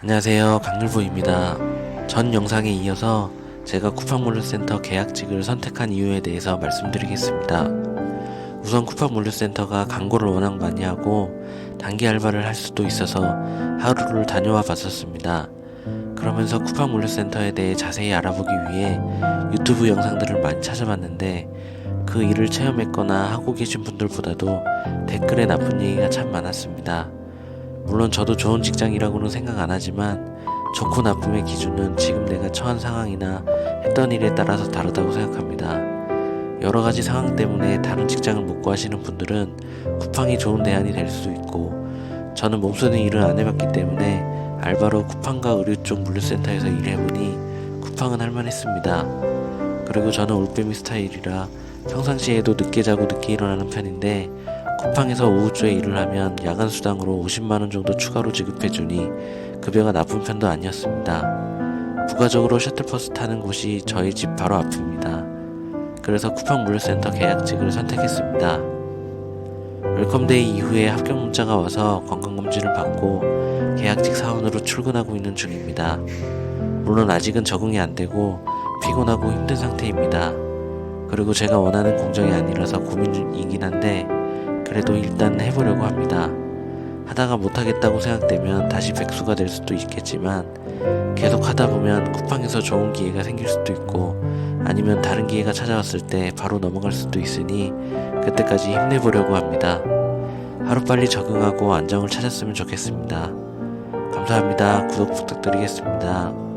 안녕하세요. 강률보입니다. 전 영상에 이어서 제가 쿠팡물류센터 계약직을 선택한 이유에 대해서 말씀드리겠습니다. 우선 쿠팡물류센터가 광고를 워낙 많이 하고 단기 알바를 할 수도 있어서 하루를 다녀와 봤었습니다. 그러면서 쿠팡물류센터에 대해 자세히 알아보기 위해 유튜브 영상들을 많이 찾아봤는데 그 일을 체험했거나 하고 계신 분들보다도 댓글에 나쁜 얘기가 참 많았습니다 물론 저도 좋은 직장이라고는 생각 안 하지만 좋고 나쁨의 기준은 지금 내가 처한 상황이나 했던 일에 따라서 다르다고 생각합니다. 여러 가지 상황 때문에 다른 직장을 못 구하시는 분들은 쿠팡이 좋은 대안이 될 수도 있고 저는 몸쓰는 일을 안 해봤기 때문에 알바로 쿠팡과 의류 쪽 물류센터에서 일해보니 쿠팡은 할만했습니다. 그리고 저는 올빼미 스타일이라 평상시에도 늦게 자고 늦게 일어나는 편인데 쿠팡에서 오후조에 일을 하면 야간 수당으로 50만 원 정도 추가로 지급해 주니 급여가 나쁜 편도 아니었습니다. 부가적으로 셔틀버스 타는 곳이 저희 집 바로 앞입니다. 그래서 쿠팡 물류센터 계약직을 선택했습니다. 웰컴데이 이후에 합격 문자가 와서 건강검진을 받고 계약직 사원으로 출근하고 있는 중입니다. 물론 아직은 적응이 안 되고 피곤하고 힘든 상태입니다. 그리고 제가 원하는 공정이 아니라서 고민 중이긴 한데 그래도 일단 해보려고 합니다. 하다가 못하겠다고 생각되면 다시 백수가 될 수도 있겠지만 계속 하다 보면 쿠팡에서 좋은 기회가 생길 수도 있고 아니면 다른 기회가 찾아왔을 때 바로 넘어갈 수도 있으니 그때까지 힘내보려고 합니다. 하루빨리 적응하고 안정을 찾았으면 좋겠습니다. 감사합니다. 구독 부탁드리겠습니다.